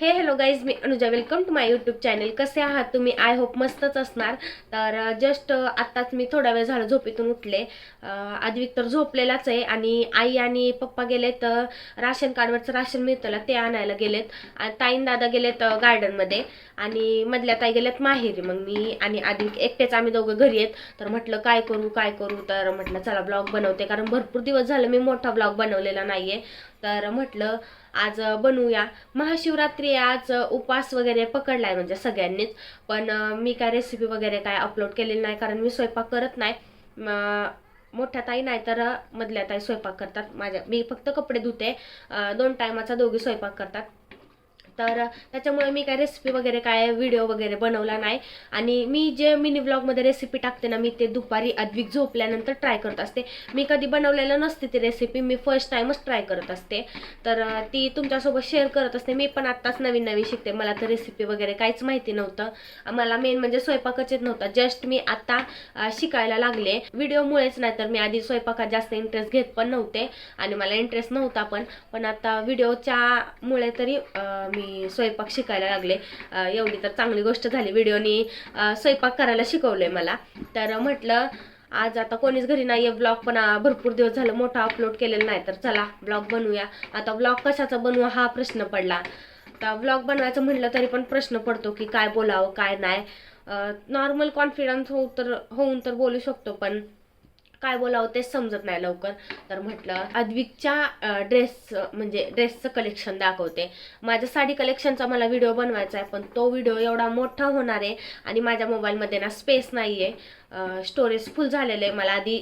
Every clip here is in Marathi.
हे hello guys me Anuja. Welcome to my YouTube channel कसे आहात तुम्ही? आय होप मस्तच असणार. तर जस्ट आत्ताच मी थोडा वेळ झाला झोपेतून उठले. आधी तर झोपलेलाच आहे आणि आई आणि पप्पा गेलेत तर राशन कार्डवरचं राशन मिळतला ते आणायला गेलेत. ताईन दादा गेलेत गार्डनमध्ये आणि मधल्या ताई गेल्यात माहेरी. मग मी आणि आधी एकटेच आम्ही दोघं घरी आहेत. तर म्हटलं काय करू काय करू? तर म्हटलं चला ब्लॉग बनवते. कारण भरपूर दिवस झालं मी मोठा ब्लॉग बनवलेला नाहीये. तर म्हटलं आज बनवूया. महाशिवरात्री आज उपवास वगैरे पकडलाय म्हणजे सगळ्यांनीच. पण मी काय रेसिपी वगैरे काय अपलोड केलेली नाही कारण मी स्वयंपाक करत नाही. मोठ्या ताई नाही तर मधल्या ताई स्वयंपाक करतात. माझ्या मी फक्त कपडे धुते. दोन टायमाचा दोघी स्वयंपाक करतात. तर त्याच्यामुळे मी काय रेसिपी वगैरे काय व्हिडिओ वगैरे बनवला नाही. आणि मी जे मिनी ब्लॉगमध्ये रेसिपी टाकते ना मी ते दुपारी अद्विक झोपल्यानंतर ट्राय करत असते. मी कधी बनवलेलं नसते ती रेसिपी मी फर्स्ट टाइमच ट्राय करत असते. तर ती तुमच्यासोबत शेअर करत असते. मी पण आत्ताच नवीन नवीन शिकते. मला तर रेसिपी वगैरे काहीच माहिती नव्हतं. मला मेन म्हणजे स्वयंपाकच येत नव्हता. जस्ट मी आता शिकायला लागले. व्हिडिओमुळेच नाही तर मी आधी स्वयंपाकात जास्त इंटरेस्ट घेत पण नव्हते. आणि मला इंटरेस्ट नव्हता पण. पण आता व्हिडिओच्यामुळे तरी मी स्वयंपाक शिकायला लागले. एवढी तर चांगली गोष्ट झाली. व्हिडिओनी स्वयंपाक करायला शिकवलंय मला. तर म्हटलं आज आता कोणीच घरी नाही आहे ब्लॉग पण भरपूर दिवस झालं मोठा अपलोड केलेला नाही. तर चला ब्लॉग बनवूया. आता ब्लॉग कशाचा बनवू हा प्रश्न पडला. तर ब्लॉग बनवायचं म्हटलं तरी पण प्रश्न पडतो की काय बोलावं काय नाही. नॉर्मल कॉन्फिडन्स होऊ तर होऊन तर बोलू शकतो पण. काय बोलावं तेच समजत नाही लवकर. तर म्हटलं अद्विकच्या ड्रेस म्हणजे ड्रेसचं कलेक्शन दाखवते. माझ्या साडी कलेक्शनचा मला व्हिडिओ बनवायचा आहे पण तो व्हिडिओ एवढा मोठा होणार आहे आणि माझ्या मोबाईलमध्ये ना स्पेस नाही आहे स्टोरेज फुल झालेलं आहे. मला आधी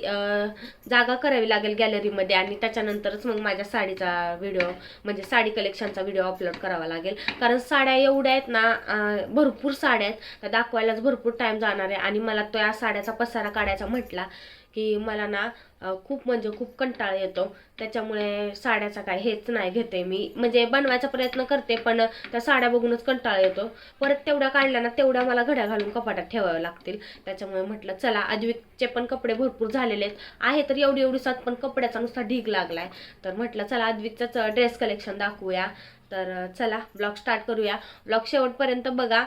जागा करावी लागेल गॅलरीमध्ये आणि त्याच्यानंतरच मग माझ्या साडीचा व्हिडिओ म्हणजे साडी कलेक्शनचा व्हिडिओ अपलोड करावा लागेल. कारण साड्या एवढ्या आहेत ना भरपूर साड्या आहेत. त्या दाखवायलाच भरपूर टाईम जाणार आहे. आणि मला तो या साड्याचा पसारा काढायचा म्हटला की मला ना खूप म्हणजे खूप कंटाळा येतो. त्याच्यामुळे साड्याचा काय हेच नाही घेते मी. म्हणजे बनवायचा प्रयत्न करते पण त्या साड्या बघूनच कंटाळा येतो. परत तेवढ्या काढल्या ना तेवढ्या मला घड्या घालून कपाटात ठेवाव्या लागतील. त्याच्यामुळे म्हटलं चला अद्विकचे पण कपडे भरपूर झालेले आहेत. आहे तर एवढी एवढी सात पण कपड्याचा नुसता ढीग लागलाय. तर म्हटलं चला अद्विकचंच ड्रेस कलेक्शन दाखवूया. तर चला ब्लॉग स्टार्ट करूया. ब्लॉग शेवटपर्यंत बघा.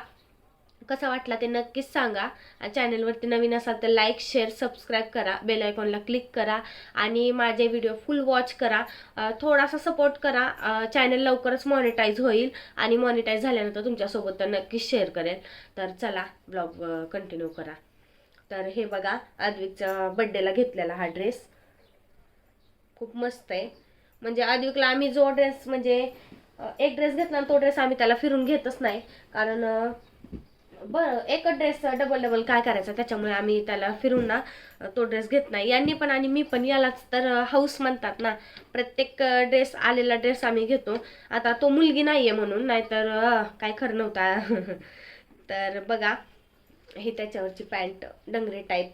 कसा वाटला ते नक्कीच सांगा. आणि चॅनलवरती नवीन असाल तर लाईक शेअर सबस्क्राईब करा. बेल आयकॉनला क्लिक करा. आणि माझे व्हिडिओ फुल वॉच करा. थोडासा सपोर्ट करा. चॅनल लवकरच मॉनिटाईज होईल. आणि मॉनिटाईज झाल्यानंतर तुमच्यासोबत तर नक्कीच शेअर करेल. तर चला ब्लॉग कंटिन्यू करा. तर हे बघा आद्विकच्या बड्डेला घेतलेला हा ड्रेस खूप मस्त आहे. म्हणजे अद्विकला आम्ही जो ड्रेस म्हणजे एक ड्रेस घेतला तो ड्रेस आम्ही त्याला फिरून घेतच नाही. कारण बरं एकच ड्रेस डबल डबल काय करायचं? त्याच्यामुळे आम्ही त्याला फिरून ना तो ड्रेस घेत नाही. यांनी पण आणि मी पण यालाच तर हाऊस म्हणतात ना प्रत्येक ड्रेस आलेला ड्रेस आम्ही घेतो. आता तो मुलगी नाही आहे म्हणून नाहीतर काय खरं नव्हता. तर बघा ही त्याच्यावरची पॅन्ट डंगरे टाईप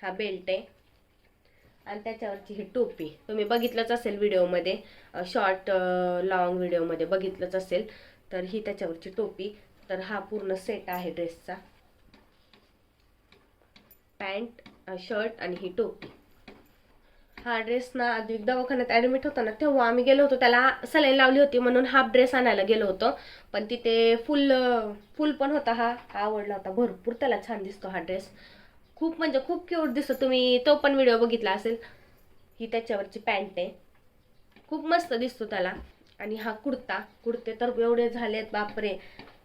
हा बेल्ट आहे. आणि त्याच्यावरची ही टोपी. तुम्ही बघितलंच असेल व्हिडिओमध्ये शॉर्ट लॉंग व्हिडिओमध्ये बघितलंच असेल. तर ही त्याच्यावरची टोपी. तर हा पूर्ण सेट आहे ड्रेसचा पॅन्ट शर्ट आणि ही टोपी. हा ड्रेस ना अद्विक दवाखान्यात ॲडमिट होता ना तेव्हा आम्ही गेलो होतो. त्याला सलाईन लावली होती म्हणून हाफ ड्रेस आणायला गेलो होतो. पण तिथे फुल फुल पण होता हा. हा आवडला होता भरपूर. त्याला छान दिसतो हा ड्रेस खूप म्हणजे खूप क्यूट दिसतो. तुम्ही तो पण व्हिडिओ बघितला असेल. ही त्याच्यावरची पॅन्ट आहे. खूप मस्त दिसतो त्याला. आणि हा कुर्ता कुर्ते तर एवढे झालेत बापरे.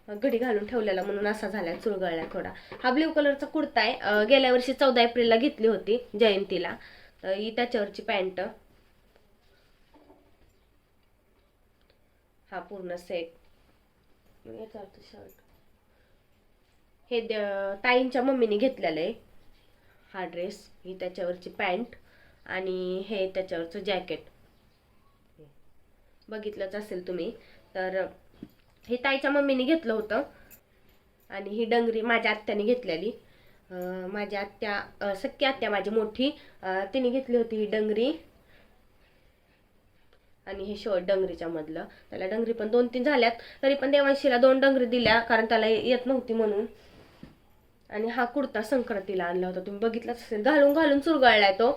घडी घालून ठेवलेला म्हणून असा झाला चुरगळला थोडा. हा ब्ल्यू कलरचा कुर्ता आहे. गेल्या वर्षी चौदा एप्रिलला घेतली होती जयंतीला. तर ही त्याच्यावरची पॅन्ट. हा पूर्ण सेट. शर्ट. हे द- ताईंच्या मम्मीने घेतलेलं आहे. हा ड्रेस ही त्याच्यावरची पॅन्ट आणि हे त्याच्यावरचं जॅकेट. बघितलंच असेल तुम्ही. तर हे ताईच्या मम्मीने घेतलं होतं. आणि ही डंगरी माझ्या आत्याने घेतलेली. माझ्या आत्या सख्खी आत्या माझी मोठी तिने घेतली होती ही डंगरी. आणि हे शर्ट डंगरीच्या मधलं. त्याला डंगरी पण दोन तीन झाल्यात. तरी पण देवांशीला दोन डंगरी दिल्या कारण त्याला येत नव्हती म्हणून. आणि हा कुर्ता संक्रांतीला आणला होता. तुम्ही बघितलाच असेल. घालून घालून चुरगळलाय तो.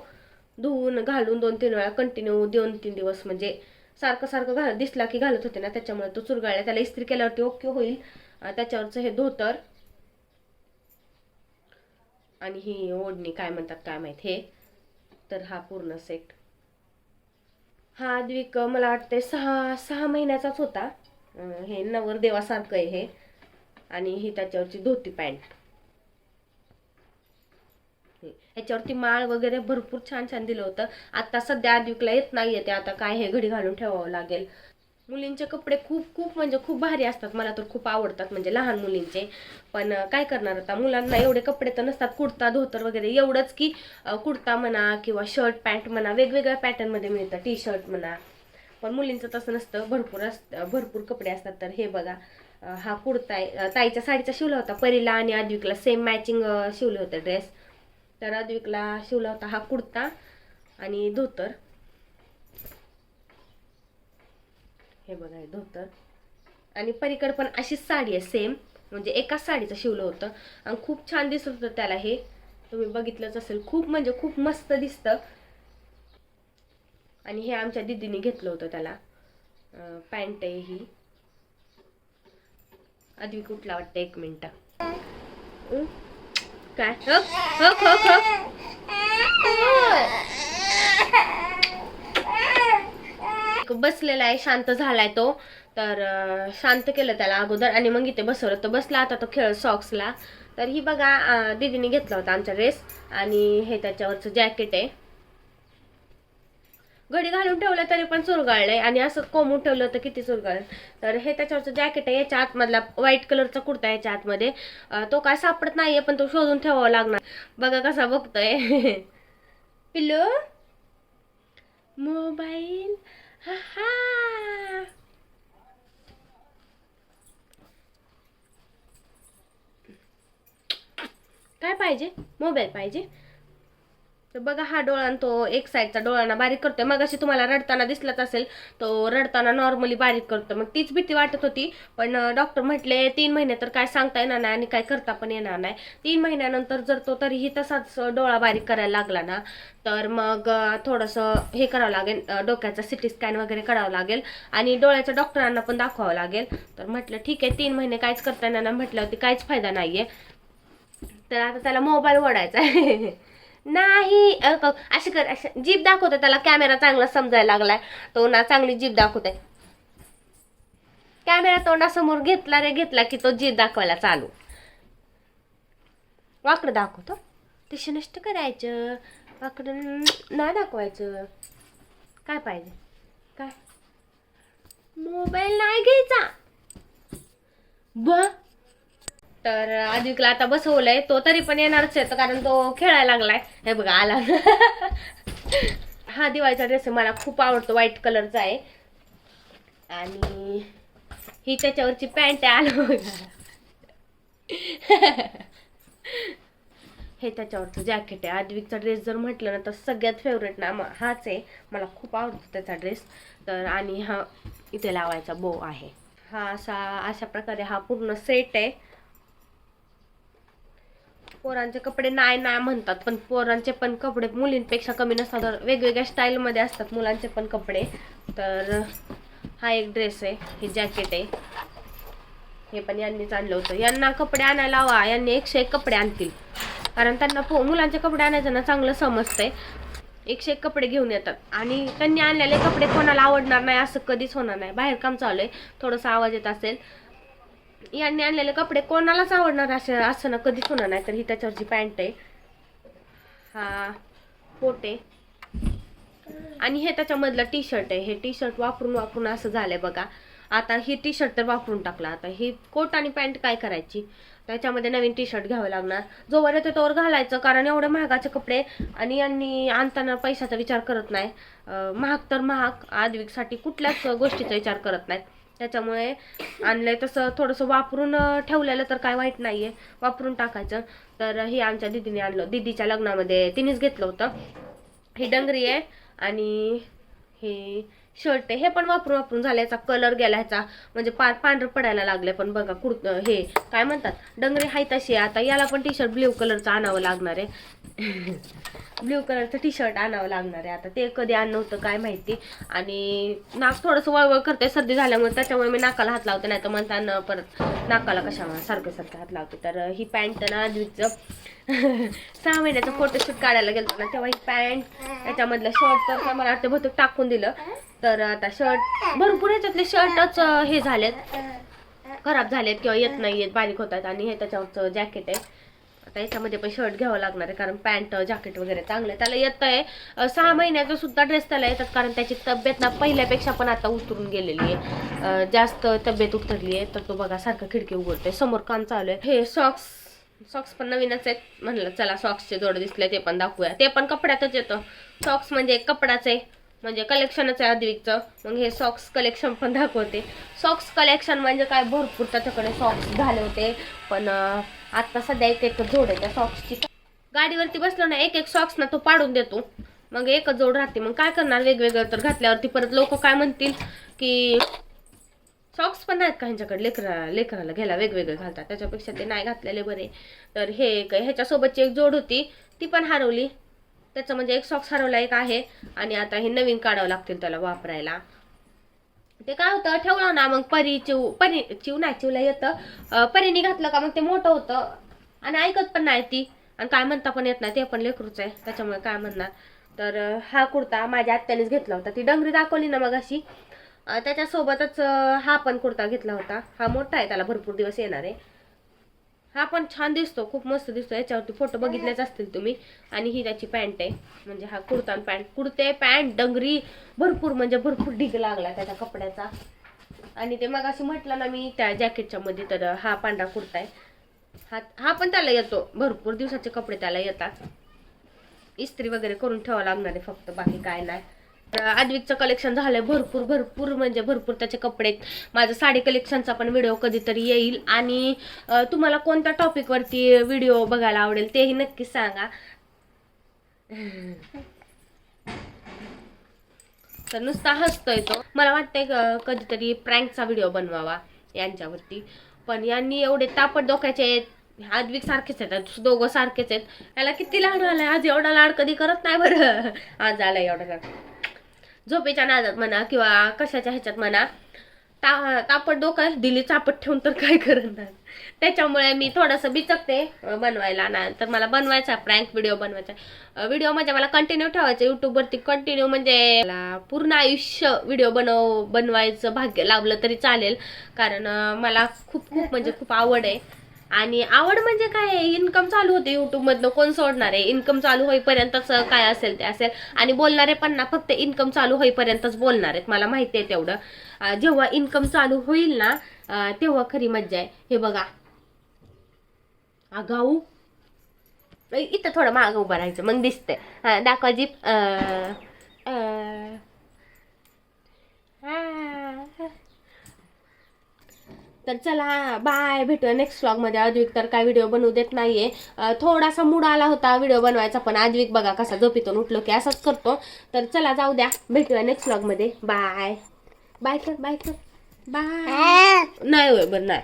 धुवून घालून दोन तीन वेळा कंटिन्यू दोन तीन दिवस म्हणजे सारखं सारखं घाल दिसला की घालत होते ना त्याच्यामुळे तो चुरगाळला. त्याला इस्त्री केल्यावरती ओके होईल. त्याच्यावरचं हे धोतर. आणि ही ओढणी काय म्हणतात काय माहीत हे. तर हा पूर्ण सेट हा द्विक मला वाटते सहा सहा महिन्याचाच होता. हे नवरदेवासारखं आहे हे. आणि ही त्याच्यावरची धोती पॅन्ट. ह्याच्यावरती माळ वगैरे भरपूर छान छान दिलं होतं. आता सध्या आद्विकला येत नाही येते आता काय हे घडी घालून ठेवावं लागेल. मुलींचे कपडे खूप खूप म्हणजे खूप भारी असतात. मला तर खूप आवडतात म्हणजे लहान मुलींचे. पण काय करणार आता? मुलांना एवढे कपडे तर नसतात. कुर्ता धोतर वगैरे एवढंच की कुर्ता म्हणा किंवा शर्ट पॅन्ट म्हणा वेगवेगळ्या पॅटर्नमध्ये मिळतं. टी शर्ट म्हणा. पण मुलींचं तसं नसतं. भरपूर असतं भरपूर कपडे असतात. तर हे बघा. हा कुर्ता आहे. ताईच्या साडीचा शिवला होता. परीला आणि आद्विकला सेम मॅचिंग शिवले होते ड्रेस तर आद्विकला शिवला होता हा कुर्ता आणि धोतर. हे बघा धोतर. आणि परीकडे पण अशीच साडी आहे सेम म्हणजे एकाच साडीचं शिवलं होतं. आणि खूप छान दिसत होतं त्याला हे. तुम्ही बघितलंच असेल खूप म्हणजे खूप मस्त दिसतं. आणि हे आमच्या दिदीने घेतलं होतं त्याला. पॅन्ट आहे ही. आधी कुठला वाटतं? एक मिनटं. काय? हक हक हक हक. बसलेला आहे शांत झालाय तो. तर शांत केलं त्याला अगोदर. आणि मग इथे बसवलं. तर बसला आता तो खेळ सॉक्सला तर ही बघा दिदीने दीदीने घेतला होता आमचा ड्रेस आणि हे त्याच्यावरचं जॅकेट आहे. घडी घालून ठेवलं तरी पण चुरगाळलंय. आणि असं कोंबून ठेवलं तर किती चुरगाळलं. तर हे त्याच्यावरचं जॅकेट आहे. याच्या आतमधला व्हाईट कलरचा कुर्ता आहे याच्या आतमध्ये. तो काय सापडत नाहीये पण तो शोधून ठेवावा लागणार. बघा कसा बघतोय. पिल्लू? मोबाईल? हा हा काय पाहिजे? मोबाईल पाहिजे? तर बघा हा डोळा तो एक साईडचा डोळाना बारीक करतोय. मग अशी तुम्हाला रडताना दिसलाच असेल तो रडताना नॉर्मली बारीक करतो मग तीच भीती वाटत होती पण डॉक्टर म्हटले तीन महिने तर काय सांगता येणार नाही आणि काय करता पण येणार नाही. तीन महिन्यानंतर जर तो तरीही तसाच डोळा बारीक करायला लागला ना तर मग थोडंसं हे करावं लागेल डोक्याचा सिटी स्कॅन वगैरे करावं लागेल आणि डोळ्याच्या डॉक्टरांना पण दाखवावं लागेल. तर म्हटलं ठीक आहे तीन महिने काहीच करता येणार नाही. म्हटलं होती काहीच फायदा नाहीये. तर आता त्याला मोबाईल ओढायचा आहे. नाही अशी कर अशी जीप दाखवते त्याला कॅमेरा चांगला समजायला लागलाय. तो ना चांगली जीप दाखवते. कॅमेरा तोंडासमोर घेतला रे घेतला की तो जीप दाखवायला चालू. वाकडं दाखवतो. तशी नष्ट करायचं. वाकडं नाही दाखवायचं. काय पाहिजे? काय? मोबाईल नाही घ्यायचा. ब तर आदिकला आता बसवलंय तो तरी पण येणारच आहे कारण तो खेळायला लागलाय. हे बघा आला. हा दिवाळीचा ड्रेस मला खूप आवडतो व्हाईट कलरचा आहे. आणि ही त्याच्यावरची पॅन्ट आहे आलो हे त्याच्यावरचं जॅकेट आहे. आदविकचा ड्रेस जर म्हटलं ना तर सगळ्यात फेवरेट ना हाच आहे. मला खूप आवडतो त्याचा ड्रेस तर आणि हा इथे लावायचा बो आहे. हा असा अशा प्रकारे हा पूर्ण सेट आहे. पोरांचे कपडे नाही नाही म्हणतात पण पोरांचे पण कपडे मुलींपेक्षा कमी नसतात. तर वेगवेगळ्या स्टाईलमध्ये असतात मुलांचे पण कपडे तर हा एक ड्रेस आहे हे जॅकेट आहे. हे पण यांनीच आणलं होतं. यांना कपडे आणायला हवा यांनी एकशे एक कपडे आणतील. कारण त्यांना पो मुलांचे कपडे आणायचं ना चांगलं समजतंय. एकशे एक कपडे घेऊन येतात. आणि त्यांनी आणलेले कपडे कोणाला आवडणार नाही असं कधीच होणार नाही. बाहेर काम चालू आहे. थोडासा आवाज येत असेल. यांनी आणलेले कपडे कोणालाच आवडणार असं असं ना कधीच होणार नाही तर ही त्याच्यावरची पॅन्ट आहे. हा कोट आहे. आणि हे त्याच्यामधलं टी शर्ट आहे. हे टी शर्ट वापरून वापरून असं झालंय बघा. आता ही टी शर्ट तर वापरून टाकला. आता ही कोट आणि पॅन्ट काय करायची? त्याच्यामध्ये नवीन टी शर्ट घ्यावं लागणार. जोवर येतो तोवर घालायचं कारण एवढे महागाचे कपडे आणि यांनी आणताना पैशाचा विचार करत नाही. महाग तर महाग आदविकसाठी कुठल्याच गोष्टीचा विचार करत नाहीत. त्याच्यामुळे आणलंय तसं थोडंसं वापरून ठेवलेलं तर काय वाईट नाहीये. वापरून टाकायचं. तर हे आमच्या दिदीने आणलं. दिदीच्या लग्नामध्ये तिनेच घेतलं होतं. ही डंगरी आहे आणि हे शर्ट आहे. हे पण वापरून वापरून झालं याचा कलर गेला ह्याचा म्हणजे पा पांढरं पडायला लागले पण बघा कुर्त हे काय म्हणतात? डंगरी हाय तशी आहे. आता याला पण टी शर्ट ब्ल्यू कलरचं आणावं लागणार आहे. ब्ल्यू कलरचं टी शर्ट आणावं लागणार आहे आता. ते कधी आणलं होतं काय माहिती. आणि नाक थोडंसं वळवळ करते सर्दी झाल्यामुळे. त्याच्यामुळे मी नाकाला हात लावते नाही तर म्हणताना परत नाकाला कशामुळे सारखं सारखं हात लावते. तर ही पॅन्ट ना आजवीचं सहा महिन्याचं फोटोशूट काढायला गेलो ना तेव्हा ही पॅन्ट त्याच्यामधलं शर्ट तर काय मला वाटतं बहुतेक टाकून दिलं. तर आता शर्ट भरपूर ह्याच्यातले शर्टच हे झालेत. खराब झालेत किंवा येत नाही येत बारीक होतात. आणि हे त्याच्यावरचं जॅकेट आहे. आता याच्यामध्ये पण शर्ट घ्यावं लागणार आहे कारण पॅन्ट जॅकेट वगैरे चांगलं आहे. त्याला येत आहे सहा महिन्याचा सुद्धा ड्रेस त्याला येतात कारण त्याची तब्येत ना पहिल्यापेक्षा पण आता उतरून गेलेली आहे. जास्त तब्येत उतरली आहे तर तो बघा सारखं खिडकी उघडतोय. समोर काम चालू आहे. हे सॉक्स सॉक्स पण नवीनच आहेत. म्हणलं चला सॉक्सचे जोडं दिसले ते पण दाखवूया. ते पण कपड्यातच येतं. सॉक्स म्हणजे एक कपडाच आहे. म्हणजे कलेक्शनच आहे अद्विकचं मग हे सॉक्स कलेक्शन पण दाखवते. सॉक्स कलेक्शन म्हणजे काय? भरपूर त्याच्याकडे सॉक्स झाले होते. पण आता सध्या एक एक जोड आहे त्या सॉक्सची गाडीवरती बसलो ना एक एक सॉक्स ना तो पाडून देतो. मग एकच जोड राहते. मग काय करणार वेगवेगळं तर घातल्यावरती परत लोक काय म्हणतील की सॉक्स पण आहेत का ह्यांच्याकडे? लेकरा लेकराला घ्यायला वेगवेगळे घालतात. त्याच्यापेक्षा ते नाही घातलेले बरे. तर हे एक ह्याच्यासोबतची एक जोड होती. ती पण हरवली. त्याचं म्हणजे एक सॉक्स हरवला एक आहे. आणि आता हे नवीन काढावं लागतील त्याला वापरायला. ते काय होतं ठेवलं ना मग परी चिव परी चिव नाही चिवला येतं. परीने घातलं का मग ते मोठं होतं. आणि ऐकत पण नाही ती. आणि काय म्हणता पण येत नाही ते पण लेकरूच आहे. त्याच्यामुळे काय म्हणणार. तर हा कुर्ता माझ्या आत्यानेच घेतला होता. ती डंगरी दाखवली ना मग अशी त्याच्यासोबतच हा पण कुर्ता घेतला होता. हा मोठा आहे त्याला भरपूर दिवस येणार आहे. हा पण छान दिसतो खूप मस्त दिसतो. याच्यावरती फोटो बघितलेच असतील तुम्ही. आणि ही त्याची पॅन्ट आहे. म्हणजे हा कुर्ता आणि पॅन्ट कुर्ते पॅन्ट डंगरी भरपूर म्हणजे भरपूर ढीग लागला त्याच्या कपड्याचा. आणि ते मग असं म्हटलं ना मी त्या जॅकेटच्या मध्ये तर हा पांढरा कुर्ता आहे. हा हा पण त्याला येतो. भरपूर दिवसाचे कपडे त्याला येतात. इस्त्री वगैरे करून ठेवावं लागणार आहे फक्त. बाकी काय नाही. आद्विकचं कलेक्शन झालंय भरपूर भरपूर म्हणजे भरपूर त्याचे कपडे माझा माझं साडी कलेक्शनचा पण व्हिडिओ कधीतरी येईल. आणि तुम्हाला कोणत्या टॉपिकवरती व्हिडिओ बघायला आवडेल तेही नक्कीच सांगा. तर नुसता हसतोय तो. मला वाटतंय कधीतरी प्रँकचा व्हिडिओ बनवावा यांच्यावरती. पण यांनी एवढे तापट डोक्याचे आहेत आद्विक सारखेच आहेत दोघं सारखेच आहेत. याला किती लाड आलाय आज एवढा लाड कधी करत नाही बरं. आज आलाय एवढा लाड. झोपेच्या नादात म्हणा किंवा कशाच्या ह्याच्यात म्हणा ता तापट डोकं दिली चापट ठेवून तर काय करणार? त्याच्यामुळे मी थोडंसं बिचकते बनवायला. ना तर मला बनवायचा प्रँक व्हिडिओ बनवायचा व्हिडिओ म्हणजे मला कंटिन्यू ठेवायचं युट्यूबवरती कंटिन्यू म्हणजे पूर्ण आयुष्य व्हिडिओ बनव बनवायचं भाग्य लाभलं तरी चालेल. कारण मला खूप खूप म्हणजे खूप आवड आहे. आणि आवड म्हणजे काय इन्कम चालू होते युट्यूब मधनं. कोण सोडणार आहे? इन्कम चालू होईपर्यंतच काय असेल ते असेल. आणि बोलणारे पण ना फक्त इन्कम चालू होईपर्यंतच बोलणार आहेत. मला माहिती आहे तेवढं. जेव्हा इन्कम चालू होईल ना तेव्हा खरी मज्जा आहे. हे बघा. आगाऊ. इथं थोडं माग उभं राहायचं. मग दिसतंय. हा दाखवा जीप. अं, तर चला बाय भेटूया नेक्स्टमध्ये. आजविक तर काय व्हिडिओ बनवू देत नाहीये. थोडासा मूड आला होता व्हिडिओ बनवायचा पण आजविक बघा कसा झोपीतून उठलो की असंच करतो. तर चला जाऊ द्या. भेटूया नेक्स्टमध्ये. बाय बाय कर बाय कर. बाय नाही होय बरं नाही.